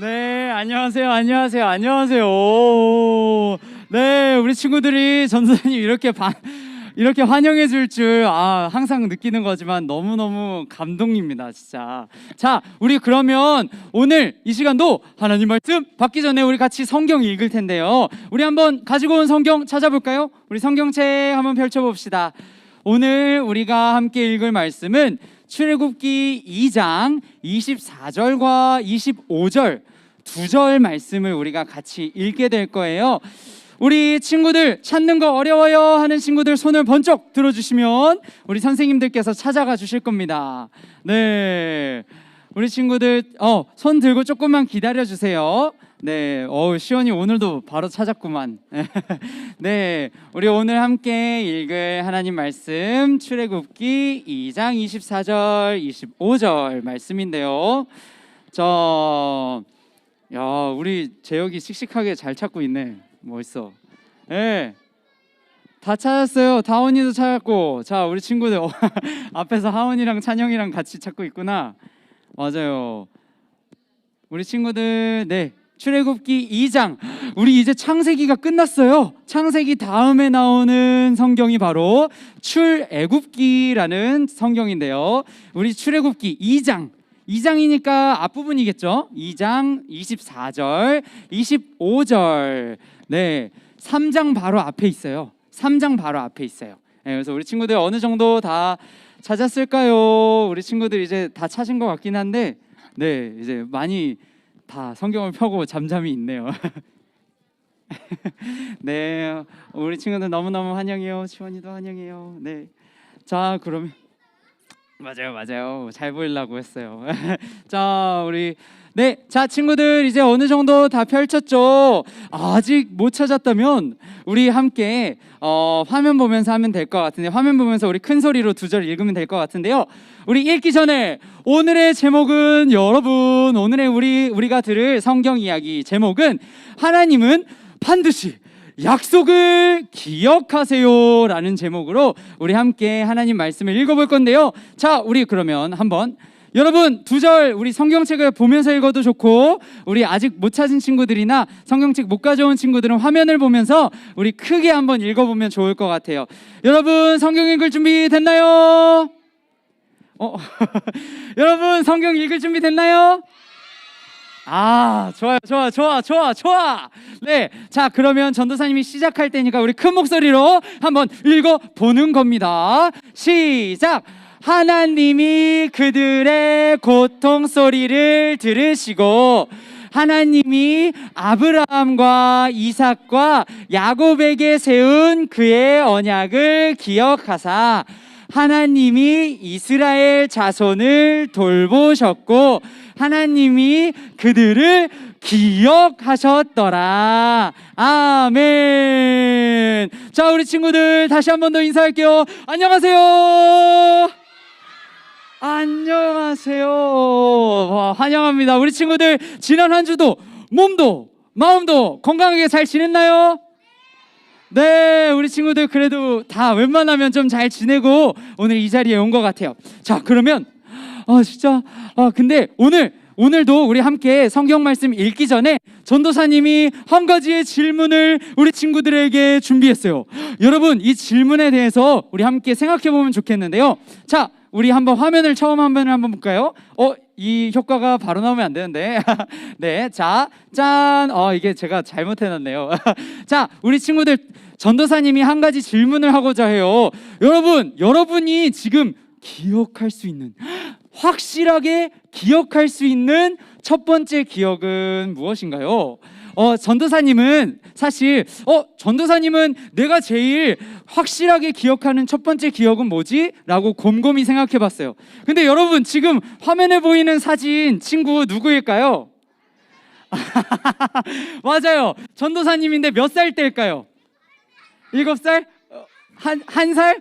네, 안녕하세요, 안녕하세요, 안녕하세요. 오, 네, 우리 친구들이 전도사님 이렇게 반, 이렇게 환영해 줄 줄, 아, 항상 느끼는 거지만 너무너무 감동입니다, 진짜. 자, 우리 그러면 오늘 이 시간도 하나님 말씀 받기 전에 우리 같이 성경 읽을 텐데요. 우리 한번 가지고 온 성경 찾아볼까요? 우리 성경책 한번 펼쳐봅시다. 오늘 우리가 함께 읽을 말씀은 출애굽기 2장 24절과 25절 두 절 말씀을 우리가 같이 읽게 될 거예요. 우리 친구들 찾는 거 어려워요 하는 친구들 손을 번쩍 들어주시면 우리 선생님들께서 찾아가 주실 겁니다. 네, 우리 친구들 어, 손 들고 조금만 기다려 주세요. 네, 어 시원이 오늘도 바로 찾았구만. 네, 우리 오늘 함께 읽을 하나님 말씀 출애굽기 2장 24절, 25절 말씀인데요. 저, 야, 우리 재혁이 씩씩하게 잘 찾고 있네. 멋있어. 네. 다 찾았어요. 다원이도 찾았고. 자, 우리 친구들 어, 앞에서 하원이랑 찬영이랑 같이 찾고 있구나. 맞아요. 우리 친구들 네. 출애굽기 2장. 우리 이제 창세기가 끝났어요. 창세기 다음에 나오는 성경이 바로 출애굽기라는 성경인데요. 우리 출애굽기 2장 2장이니까 앞부분이겠죠? 2장 24절, 25절. 네. 3장 바로 앞에 있어요. 3장 바로 앞에 있어요. 네, 그래서 우리 친구들 어느 정도 다 찾았을까요? 우리 친구들 이제 다 찾은 것 같긴 한데 네, 이제 많이 다 성경을 펴고 잠잠히 있네요. 네, 우리 친구들 너무너무 환영해요. 시원이도 환영해요. 네. 자, 그러면 맞아요, 맞아요. 잘 보이려고 했어요. 자, 우리 네, 자 친구들 이제 어느 정도 다 펼쳤죠. 아직 못 찾았다면 우리 함께 어, 화면 보면서 하면 될 것 같은데 화면 보면서 우리 큰 소리로 두 절 읽으면 될 것 같은데요. 우리 읽기 전에 오늘의 제목은 여러분 오늘의 우리 우리가 들을 성경 이야기 제목은 하나님은 반드시 약속을 기억하세요라는 제목으로 우리 함께 하나님 말씀을 읽어볼 건데요. 자, 우리 그러면 한번 여러분 두 절 우리 성경책을 보면서 읽어도 좋고 우리 아직 못 찾은 친구들이나 성경책 못 가져온 친구들은 화면을 보면서 우리 크게 한번 읽어보면 좋을 것 같아요. 여러분 성경 읽을 준비 됐나요? 어, 여러분 성경 읽을 준비 됐나요? 아, 좋아요, 좋아, 좋아, 좋아, 좋아. 네, 자 그러면 전도사님이 시작할 때니까 우리 큰 목소리로 한번 읽어 보는 겁니다. 시작. 하나님이 그들의 고통 소리를 들으시고 하나님이 아브라함과 이삭과 야곱에게 세운 그의 언약을 기억하사 하나님이 이스라엘 자손을 돌보셨고 하나님이 그들을 기억하셨더라. 아멘. 자, 우리 친구들 다시 한 번 더 인사할게요. 안녕하세요. 안녕하세요. 와, 환영합니다. 우리 친구들 지난 한 주도 몸도 마음도 건강하게 잘 지냈나요? 네, 우리 친구들 그래도 다 웬만하면 좀 잘 지내고 오늘 이 자리에 온 것 같아요. 자, 그러면 아 진짜 아 근데 오늘 오늘도 우리 함께 성경 말씀 읽기 전에 전도사님이 한 가지의 질문을 우리 친구들에게 준비했어요. 여러분 이 질문에 대해서 우리 함께 생각해 보면 좋겠는데요. 자, 우리 한번 화면을 처음 화면을 한번 볼까요? 어, 이 효과가 바로 나오면 안 되는데. 네, 자, 짠. 어, 이게 제가 잘못해놨네요. 자, 우리 친구들 전도사님이 한 가지 질문을 하고자 해요. 여러분, 여러분이 지금 기억할 수 있는 확실하게 기억할 수 있는 첫 번째 기억은 무엇인가요? 어, 전도사님은 사실 어, 전도사님은 내가 제일 확실하게 기억하는 첫 번째 기억은 뭐지? 라고 곰곰이 생각해 봤어요. 근데 여러분 지금 화면에 보이는 사진 친구 누구일까요? 맞아요. 전도사님인데 몇 살 때일까요? 일곱 살? 어, 한, 한 살?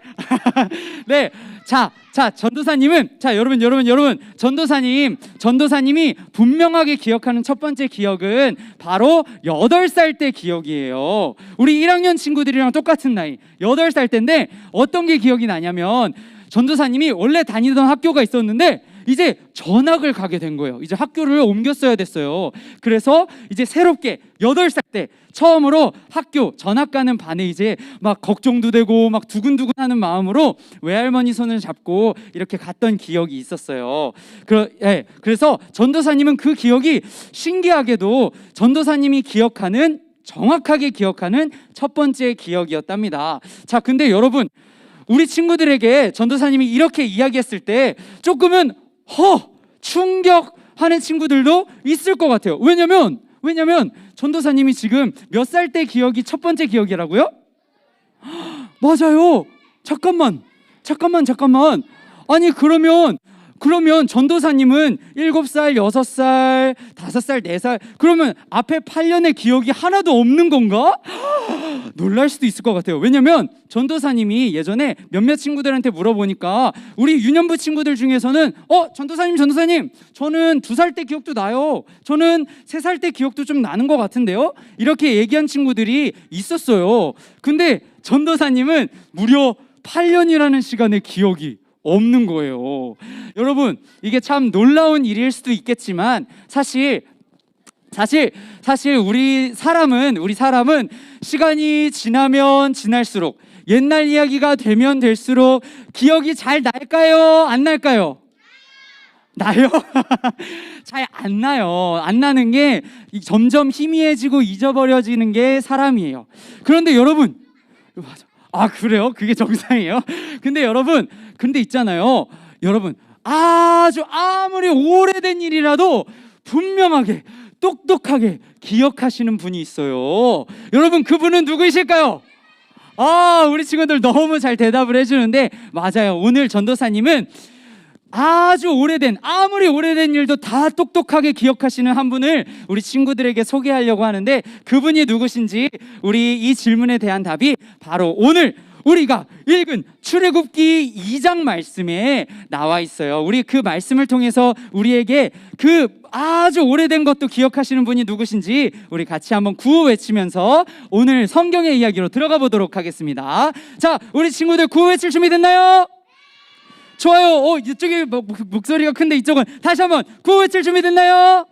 네. 자, 자, 전도사님은, 자, 여러분, 여러분, 여러분, 전도사님, 전도사님이 분명하게 기억하는 첫 번째 기억은 바로 여덟 살 때 기억이에요. 우리 1학년 친구들이랑 똑같은 나이, 여덟 살 때인데 어떤 게 기억이 나냐면, 전도사님이 원래 다니던 학교가 있었는데 이제 전학을 가게 된 거예요. 이제 학교를 옮겼어야 됐어요. 그래서 이제 새롭게 여덟 살 때 처음으로 학교 전학 가는 반에 이제 막 걱정도 되고 막 두근두근 하는 마음으로 외할머니 손을 잡고 이렇게 갔던 기억이 있었어요. 그, 예, 그래서 전도사님은 그 기억이 신기하게도 전도사님이 기억하는 정확하게 기억하는 첫 번째 기억이었답니다. 자, 근데 여러분 우리 친구들에게 전도사님이 이렇게 이야기했을 때 조금은 허 충격하는 친구들도 있을 것 같아요. 왜냐면 왜냐면 전도사님이 지금 몇 살 때 기억이 첫 번째 기억이라고요? 맞아요. 잠깐만. 잠깐만 잠깐만. 아니 그러면 그러면 전도사님은 일곱 살, 여섯 살, 다섯 살, 네살 그러면 앞에 8년의 기억이 하나도 없는 건가? 놀랄 수도 있을 것 같아요. 왜냐면 전도사님이 예전에 몇몇 친구들한테 물어보니까 우리 유년부 친구들 중에서는 어 전도사님 전도사님 저는 두살때 기억도 나요. 저는 세살때 기억도 좀 나는 것 같은데요. 이렇게 얘기한 친구들이 있었어요. 근데 전도사님은 무려 8년이라는 시간의 기억이 없는 거예요. 여러분 이게 참 놀라운 일일 수도 있겠지만 사실 사실 사실 우리 사람은 우리 사람은 시간이 지나면 지날수록 옛날 이야기가 되면 될수록 기억이 잘 날까요? 안 날까요? 나요? 잘 안 나요. 안 나는 게 이- 점점 희미해지고 잊어버려지는 게 사람이에요. 그런데 여러분, 맞아. 아 그래요? 그게 정상이에요? 근데 여러분, 근데 있잖아요. 여러분, 아주 아무리 오래된 일이라도 분명하게 똑똑하게 기억하시는 분이 있어요. 여러분, 그분은 누구이실까요? 아, 우리 친구들 너무 잘 대답을 해주는데 맞아요. 오늘 전도사님은 아주 오래된 아무리 오래된 일도 다 똑똑하게 기억하시는 한 분을 우리 친구들에게 소개하려고 하는데 그분이 누구신지 우리 이 질문에 대한 답이 바로 오늘 우리가 읽은 출애굽기 2장 말씀에 나와 있어요. 우리 그 말씀을 통해서 우리에게 그 아주 오래된 것도 기억하시는 분이 누구신지 우리 같이 한번 구호 외치면서 오늘 성경의 이야기로 들어가 보도록 하겠습니다. 자, 우리 친구들 구호 외칠 준비 됐나요? 좋아요. 어, 이쪽이 목- 목- 목소리가 큰데 이쪽은 다시 한번 구호 외칠 준비 됐나요?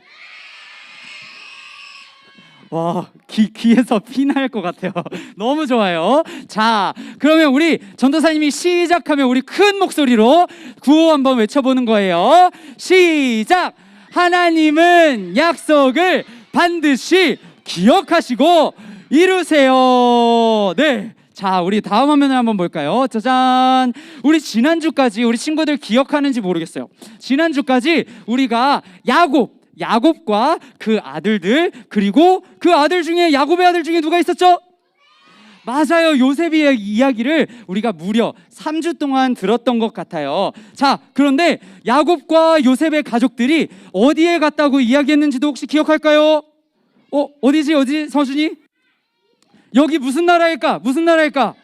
와, 귀, 귀에서 피날 것 같아요. 너무 좋아요. 자, 그러면 우리 전도사님이 시작하면 우리 큰 목소리로 구호 한번 외쳐보는 거예요. 시작! 하나님은 약속을 반드시 기억하시고 이루세요. 네. 자, 우리 다음 화면을 한번 볼까요? 짜잔. 우리 지난주까지 우리 친구들 기억하는지 모르겠어요. 지난주까지 우리가 야곱 야곱과 그 아들들 그리고 그 아들 중에 야곱의 아들 중에 누가 있었죠? 맞아요. 요셉의 이야기를 우리가 무려 3주 동안 들었던 것 같아요. 자, 그런데 야곱과 요셉의 가족들이 어디에 갔다고 이야기했는지도 혹시 기억할까요? 어, 어디지? 어디? 서준이? 여기 무슨 나라일까? 무슨 나라일까?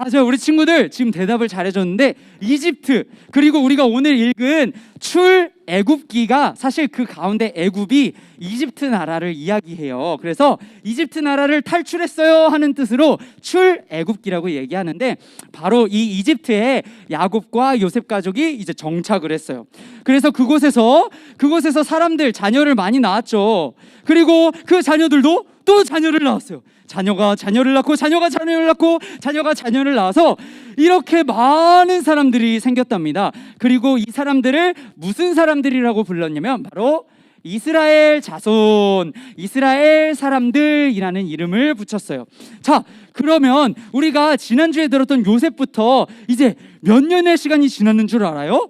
맞아요. 우리 친구들 지금 대답을 잘해줬는데 이집트 그리고 우리가 오늘 읽은 출 애굽기가 사실 그 가운데 애굽이 이집트 나라를 이야기해요. 그래서 이집트 나라를 탈출했어요 하는 뜻으로 출 애굽기라고 얘기하는데 바로 이 이집트에 야곱과 요셉 가족이 이제 정착을 했어요. 그래서 그곳에서 그곳에서 사람들 자녀를 많이 낳았죠. 그리고 그 자녀들도 또 자녀를 낳았어요. 자녀가 자녀를 낳고 자녀가 자녀를 낳고 자녀가 자녀를 낳아서 이렇게 많은 사람들이 생겼답니다. 그리고 이 사람들을 무슨 사람들이라고 불렀냐면 바로 이스라엘 자손, 이스라엘 사람들이라는 이름을 붙였어요. 자, 그러면 우리가 지난주에 들었던 요셉부터 이제 몇 년의 시간이 지났는 줄 알아요?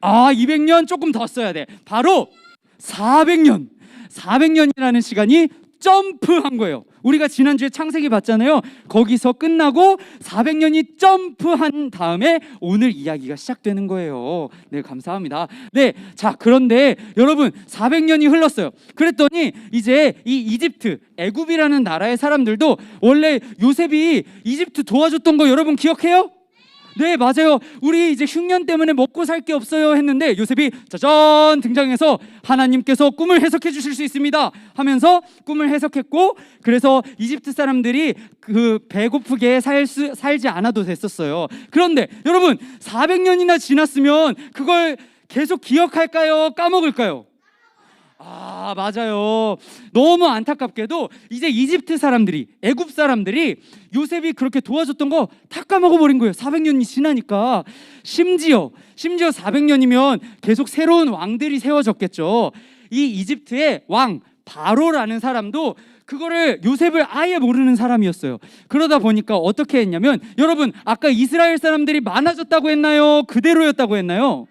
아, 200년 조금 더 써야 돼. 바로 400년. 400년이라는 시간이 점프한 거예요. 우리가 지난주에 창세기 봤잖아요. 거기서 끝나고 400년이 점프한 다음에 오늘 이야기가 시작되는 거예요. 네, 감사합니다. 네, 자, 그런데 여러분 400년이 흘렀어요. 그랬더니 이제 이 이집트, 애굽이라는 나라의 사람들도 원래 요셉이 이집트 도와줬던 거 여러분 기억해요? 네 맞아요. 우리 이제 흉년 때문에 먹고 살 게 없어요 했는데 요셉이 짜잔 등장해서 하나님께서 꿈을 해석해 주실 수 있습니다 하면서 꿈을 해석했고 그래서 이집트 사람들이 그 배고프게 살 수, 살지 않아도 됐었어요. 그런데 여러분 400년이나 지났으면 그걸 계속 기억할까요? 까먹을까요? 아 맞아요. 너무 안타깝게도 이제 이집트 사람들이 애굽 사람들이 요셉이 그렇게 도와줬던 거 다 까먹어 버린 거예요. 400년이 지나니까 심지어 심지어 400년이면 계속 새로운 왕들이 세워졌겠죠. 이 이집트의 왕 바로라는 사람도 그거를 요셉을 아예 모르는 사람이었어요. 그러다 보니까 어떻게 했냐면 여러분 아까 이스라엘 사람들이 많아졌다고 했나요? 그대로였다고 했나요?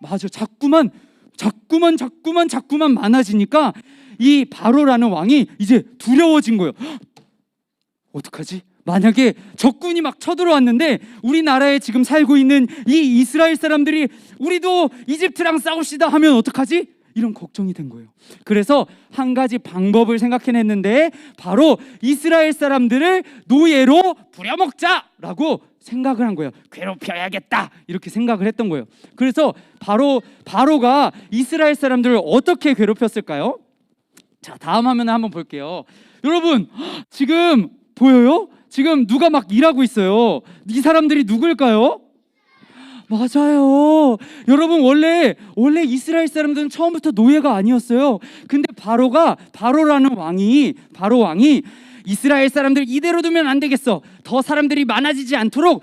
맞아. 자꾸만 자꾸만 자꾸만 자꾸만 많아지니까 이 바로라는 왕이 이제 두려워진 거예요. 헉! 어떡하지? 만약에 적군이 막 쳐들어왔는데 우리나라에 지금 살고 있는 이 이스라엘 사람들이 우리도 이집트랑 싸웁시다 하면 어떡하지? 이런 걱정이 된 거예요. 그래서 한 가지 방법을 생각해냈는데 바로 이스라엘 사람들을 노예로 부려먹자라고 생각을 한 거예요. 괴롭혀야겠다 이렇게 생각을 했던 거예요. 그래서 바로 바로가 이스라엘 사람들을 어떻게 괴롭혔을까요? 자 다음 화면을 한번 볼게요. 여러분 지금 보여요? 지금 누가 막 일하고 있어요. 이 사람들이 누굴까요? 맞아요. 여러분 원래 원래 이스라엘 사람들은 처음부터 노예가 아니었어요. 근데 바로가 바로라는 왕이 바로 왕이 이스라엘 사람들 이대로 두면 안 되겠어. 더 사람들이 많아지지 않도록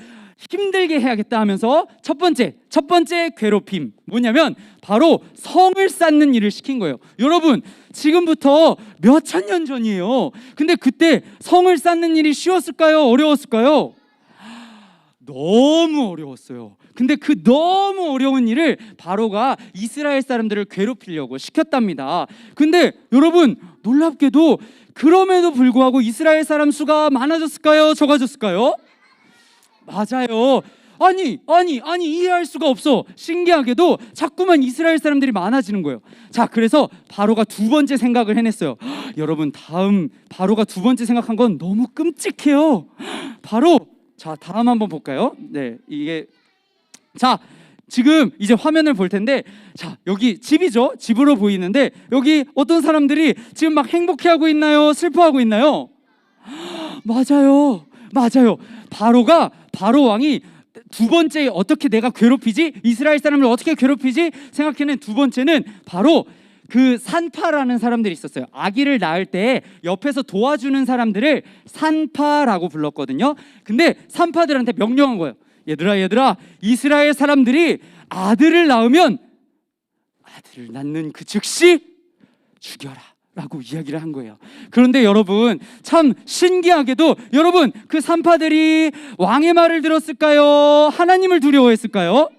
힘들게 해야겠다 하면서 첫 번째 첫 번째 괴롭힘 뭐냐면 바로 성을 쌓는 일을 시킨 거예요. 여러분 지금부터 몇 천 년 전이에요. 근데 그때 성을 쌓는 일이 쉬웠을까요? 어려웠을까요? 너무 어려웠어요. 근데 그 너무 어려운 일을 바로가 이스라엘 사람들을 괴롭히려고 시켰답니다. 근데 여러분 놀랍게도 그럼에도 불구하고 이스라엘 사람 수가 많아졌을까요? 적어졌을까요? 맞아요. 아니, 아니, 아니 이해할 수가 없어. 신기하게도 자꾸만 이스라엘 사람들이 많아지는 거예요. 자, 그래서 바로가 두 번째 생각을 해냈어요. 헉, 여러분, 다음 바로가 두 번째 생각한 건 너무 끔찍해요. 바로 자, 다음 한번 볼까요? 네, 이게 자, 지금 이제 화면을 볼 텐데 자, 여기 집이죠. 집으로 보이는데 여기 어떤 사람들이 지금 막 행복해하고 있나요? 슬퍼하고 있나요? 맞아요. 맞아요. 바로가 바로 왕이 두 번째 어떻게 내가 괴롭히지? 이스라엘 사람을 어떻게 괴롭히지? 생각해낸 두 번째는 바로 그 산파라는 사람들이 있었어요. 아기를 낳을 때 옆에서 도와주는 사람들을 산파라고 불렀거든요. 근데 산파들한테 명령한 거예요. 얘들아 얘들아 이스라엘 사람들이 아들을 낳으면 아들을 낳는 그 즉시 죽여라. 라고 이야기를 한 거예요. 그런데 여러분, 참 신기하게도 여러분, 그 산파들이 왕의 말을 들었을까요? 하나님을 두려워했을까요?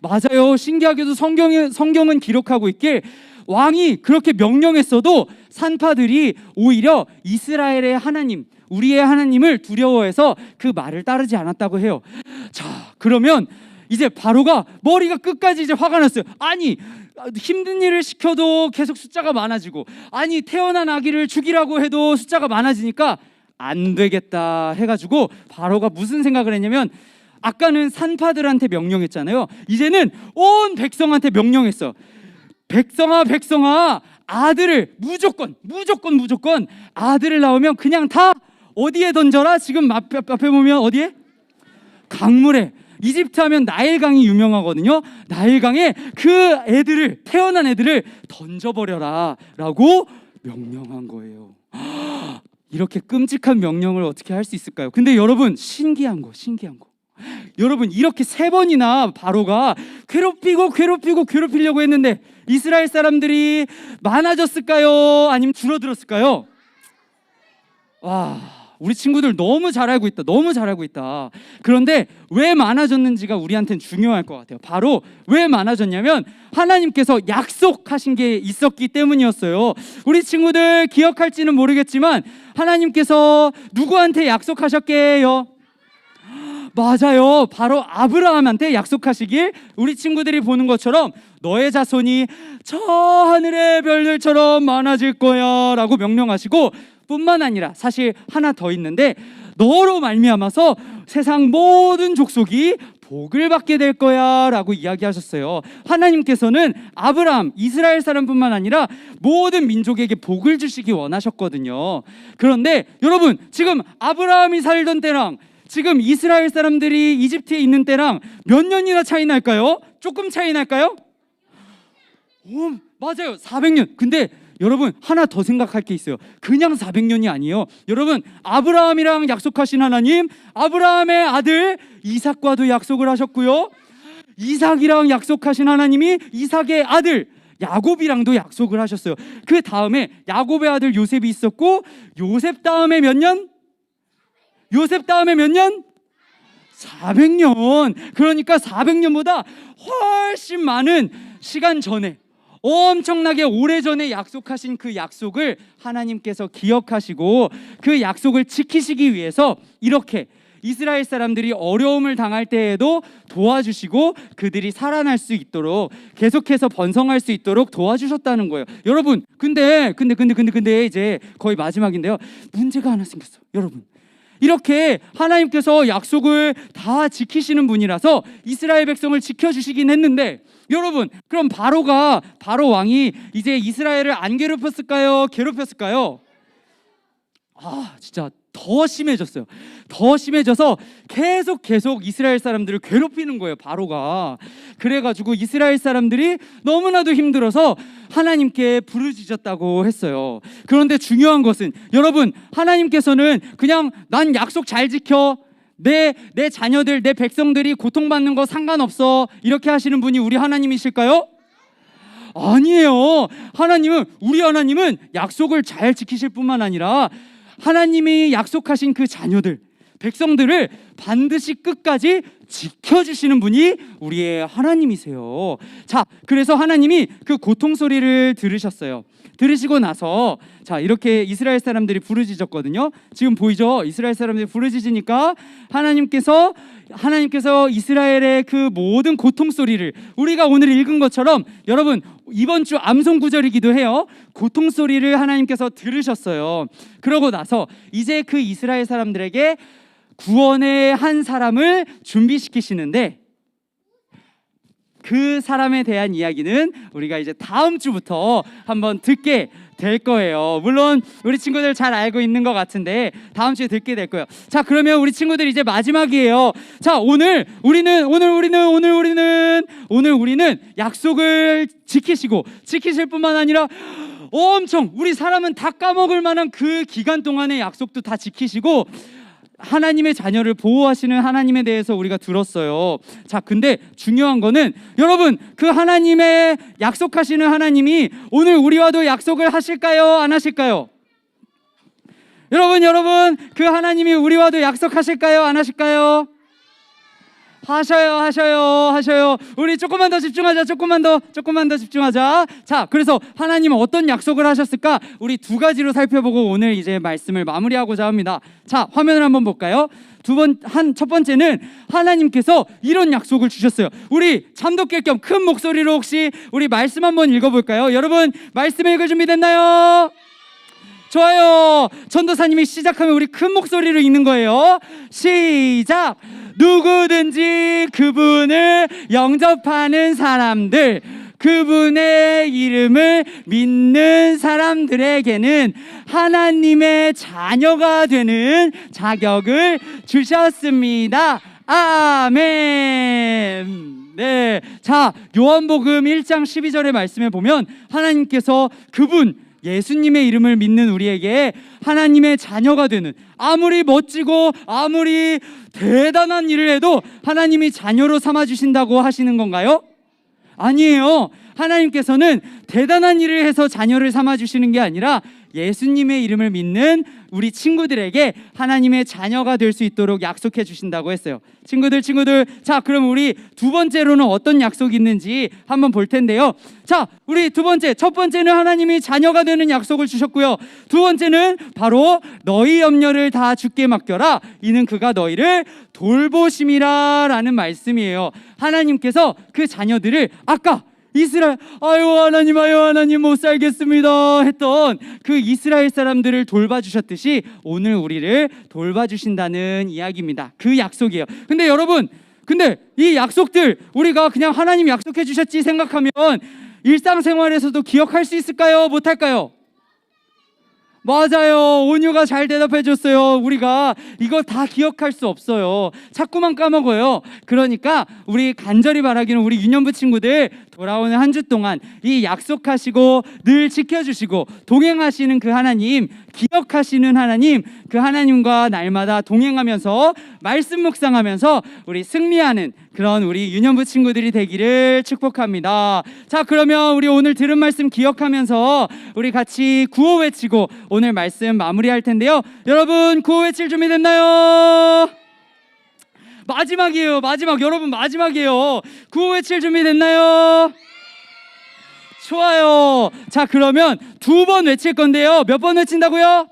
맞아요. 신기하게도 성경에, 성경은 기록하고 있길 왕이 그렇게 명령했어도 산파들이 오히려 이스라엘의 하나님, 우리의 하나님을 두려워해서 그 말을 따르지 않았다고 해요. 자, 그러면 이제 바로가 머리가 끝까지 이제 화가 났어요. 아니, 힘든 일을 시켜도 계속 숫자가 많아지고, 아니, 태어난 아기를 죽이라고 해도 숫자가 많아지니까 안 되겠다 해가지고 바로가 무슨 생각을 했냐면 아까는 산파들한테 명령했잖아요. 이제는 온 백성한테 명령했어. 백성아 백성아 아들을 무조건 무조건 무조건 아들을 낳으면 그냥 다 어디에 던져라? 지금 앞에, 앞에 보면 어디에? 강물에. 이집트 하면 나일강이 유명하거든요. 나일강에 그 애들을 태어난 애들을 던져버려라 라고 명령한 거예요. 이렇게 끔찍한 명령을 어떻게 할 수 있을까요? 근데 여러분 신기한 거 신기한 거. 여러분 이렇게 세 번이나 바로가 괴롭히고 괴롭히고 괴롭히려고 했는데 이스라엘 사람들이 많아졌을까요? 아니면 줄어들었을까요? 와, 우리 친구들 너무 잘 알고 있다. 너무 잘 알고 있다. 그런데 왜 많아졌는지가 우리한테는 중요할 것 같아요. 바로 왜 많아졌냐면 하나님께서 약속하신 게 있었기 때문이었어요. 우리 친구들 기억할지는 모르겠지만 하나님께서 누구한테 약속하셨게요? 맞아요. 바로 아브라함한테 약속하시길 우리 친구들이 보는 것처럼 너의 자손이 저 하늘의 별들처럼 많아질 거야 라고 명령하시고 뿐만 아니라 사실 하나 더 있는데 너로 말미암아서 세상 모든 족속이 복을 받게 될 거야라고 이야기하셨어요. 하나님께서는 아브라함 이스라엘 사람뿐만 아니라 모든 민족에게 복을 주시기 원하셨거든요. 그런데 여러분 지금 아브라함이 살던 때랑 지금 이스라엘 사람들이 이집트에 있는 때랑 몇 년이나 차이 날까요? 조금 차이 날까요? 오, 맞아요. 400년. 근데 여러분 하나 더 생각할 게 있어요. 그냥 400년이 아니에요. 여러분 아브라함이랑 약속하신 하나님, 아브라함의 아들 이삭과도 약속을 하셨고요. 이삭이랑 약속하신 하나님이 이삭의 아들 야곱이랑도 약속을 하셨어요. 그 다음에 야곱의 아들 요셉이 있었고 요셉 다음에 몇 년? 요셉 다음에 몇 년? 400년. 그러니까 400년보다 훨씬 많은 시간 전에 엄청나게 오래전에 약속하신 그 약속을 하나님께서 기억하시고 그 약속을 지키시기 위해서 이렇게 이스라엘 사람들이 어려움을 당할 때에도 도와주시고 그들이 살아날 수 있도록 계속해서 번성할 수 있도록 도와주셨다는 거예요. 여러분, 근데 근데 근데 근데 근데 이제 거의 마지막인데요. 문제가 하나 생겼어. 여러분. 이렇게 하나님께서 약속을 다 지키시는 분이라서 이스라엘 백성을 지켜주시긴 했는데 여러분 그럼 바로가 바로 왕이 이제 이스라엘을 안 괴롭혔을까요? 괴롭혔을까요? 아 진짜 더 심해졌어요. 더 심해져서 계속 계속 이스라엘 사람들을 괴롭히는 거예요. 바로가 그래가지고 이스라엘 사람들이 너무나도 힘들어서 하나님께 부르짖었다고 했어요. 그런데 중요한 것은 여러분 하나님께서는 그냥 난 약속 잘 지켜. 내, 내 자녀들, 내 백성들이 고통받는 거 상관없어. 이렇게 하시는 분이 우리 하나님이실까요? 아니에요. 하나님은, 우리 하나님은 약속을 잘 지키실 뿐만 아니라 하나님이 약속하신 그 자녀들, 백성들을 반드시 끝까지 지켜주시는 분이 우리의 하나님이세요. 자, 그래서 하나님이 그 고통 소리를 들으셨어요. 들으시고 나서 자 이렇게 이스라엘 사람들이 부르짖었거든요. 지금 보이죠? 이스라엘 사람들이 부르짖으니까 하나님께서 하나님께서 이스라엘의 그 모든 고통 소리를 우리가 오늘 읽은 것처럼 여러분 이번 주 암송 구절이기도 해요. 고통 소리를 하나님께서 들으셨어요. 그러고 나서 이제 그 이스라엘 사람들에게 구원의 한 사람을 준비시키시는데 그 사람에 대한 이야기는 우리가 이제 다음 주부터 한번 듣게 될 거예요. 물론 우리 친구들 잘 알고 있는 것 같은데 다음 주에 듣게 될 거예요. 자, 그러면 우리 친구들 이제 마지막이에요. 자, 오늘 우리는 오늘 우리는 오늘 우리는 오늘 우리는 약속을 지키시고 지키실 뿐만 아니라 엄청 우리 사람은 다 까먹을 만한 그 기간 동안의 약속도 다 지키시고 하나님의 자녀를 보호하시는 하나님에 대해서 우리가 들었어요. 자, 근데 중요한 거는 여러분, 그 하나님의 약속하시는 하나님이 오늘 우리와도 약속을 하실까요? 안 하실까요? 여러분, 여러분, 그 하나님이 우리와도 약속하실까요? 안 하실까요? 하셔요, 하셔요, 하셔요. 우리 조금만 더 집중하자, 조금만 더, 조금만 더 집중하자. 자, 그래서 하나님은 어떤 약속을 하셨을까? 우리 두 가지로 살펴보고 오늘 이제 말씀을 마무리하고자 합니다. 자, 화면을 한번 볼까요? 두 번, 한, 첫 번째는 하나님께서 이런 약속을 주셨어요. 우리 잠도 깰 겸 큰 목소리로 혹시 우리 말씀 한번 읽어볼까요? 여러분, 말씀 읽을 준비 됐나요? 좋아요. 전도사님이 시작하면 우리 큰 목소리로 읽는 거예요. 시작. 누구든지 그분을 영접하는 사람들, 그분의 이름을 믿는 사람들에게는 하나님의 자녀가 되는 자격을 주셨습니다. 아멘. 네. 자, 요한복음 1장 12절의 말씀에 보면 하나님께서 그분 예수님의 이름을 믿는 우리에게 하나님의 자녀가 되는 아무리 멋지고 아무리 대단한 일을 해도 하나님이 자녀로 삼아 주신다고 하시는 건가요? 아니에요. 하나님께서는 대단한 일을 해서 자녀를 삼아 주시는 게 아니라 예수님의 이름을 믿는 우리 친구들에게 하나님의 자녀가 될 수 있도록 약속해 주신다고 했어요. 친구들, 친구들. 자, 그럼 우리 두 번째로는 어떤 약속이 있는지 한번 볼 텐데요. 자, 우리 두 번째. 첫 번째는 하나님이 자녀가 되는 약속을 주셨고요. 두 번째는 바로 너희 염려를 다 주께 맡겨라. 이는 그가 너희를 돌보심이라 라는 말씀이에요. 하나님께서 그 자녀들을 아까 이스라엘 아유 하나님 아유 하나님 못 살겠습니다 했던 그 이스라엘 사람들을 돌봐주셨듯이 오늘 우리를 돌봐주신다는 이야기입니다. 그 약속이에요. 근데 여러분 근데 이 약속들 우리가 그냥 하나님 약속해 주셨지 생각하면 일상생활에서도 기억할 수 있을까요? 못할까요? 맞아요. 온유가 잘 대답해 줬어요. 우리가 이걸 다 기억할 수 없어요. 자꾸만 까먹어요. 그러니까 우리 간절히 바라기는 우리 유년부 친구들 돌아오는 한 주 동안 이 약속하시고 늘 지켜주시고 동행하시는 그 하나님, 기억하시는 하나님, 그 하나님과 날마다 동행하면서 말씀 묵상하면서 우리 승리하는 그런 우리 유년부 친구들이 되기를 축복합니다. 자, 그러면 우리 오늘 들은 말씀 기억하면서 우리 같이 구호 외치고 오늘 말씀 마무리할 텐데요. 여러분 구호 외칠 준비 됐나요? 마지막이에요. 마지막 여러분 마지막이에요. 구호 외칠 준비 됐나요? 좋아요. 자, 그러면 두 번 외칠 건데요. 몇 번 외친다고요?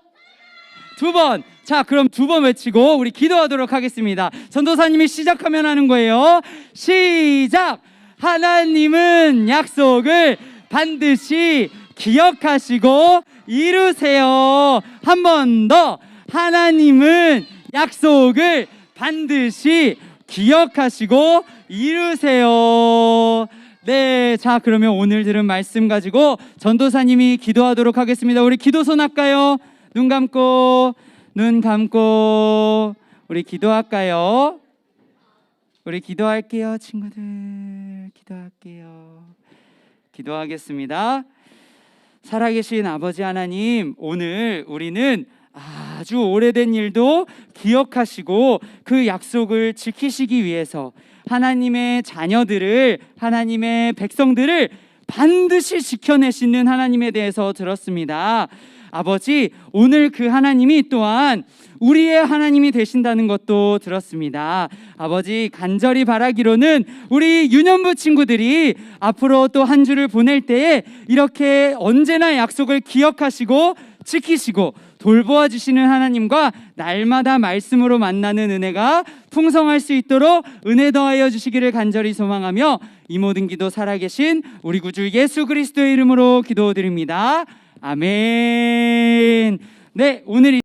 두 번. 자, 그럼 두 번 외치고 우리 기도하도록 하겠습니다. 전도사님이 시작하면 하는 거예요. 시작. 하나님은 약속을 반드시 기억하시고 이루세요. 한 번 더. 하나님은 약속을 반드시 기억하시고 이루세요. 네, 자 그러면 오늘 들은 말씀 가지고 전도사님이 기도하도록 하겠습니다. 우리 기도손 할까요? 눈 감고 눈 감고 우리 기도할까요? 우리 기도할게요, 친구들. 기도할게요. 기도하겠습니다. 살아계신 아버지 하나님, 오늘 우리는 아주 오래된 일도 기억하시고 그 약속을 지키시기 위해서 하나님의 자녀들을 하나님의 백성들을 반드시 지켜내시는 하나님에 대해서 들었습니다. 아버지, 오늘 그 하나님이 또한 우리의 하나님이 되신다는 것도 들었습니다. 아버지, 간절히 바라기로는 우리 유년부 친구들이 앞으로 또 한 주를 보낼 때에 이렇게 언제나 약속을 기억하시고 지키시고 돌보아 주시는 하나님과 날마다 말씀으로 만나는 은혜가 풍성할 수 있도록 은혜 더하여 주시기를 간절히 소망하며 이 모든 기도 살아계신 우리 구주 예수 그리스도의 이름으로 기도드립니다. 아멘. 네, 오늘 이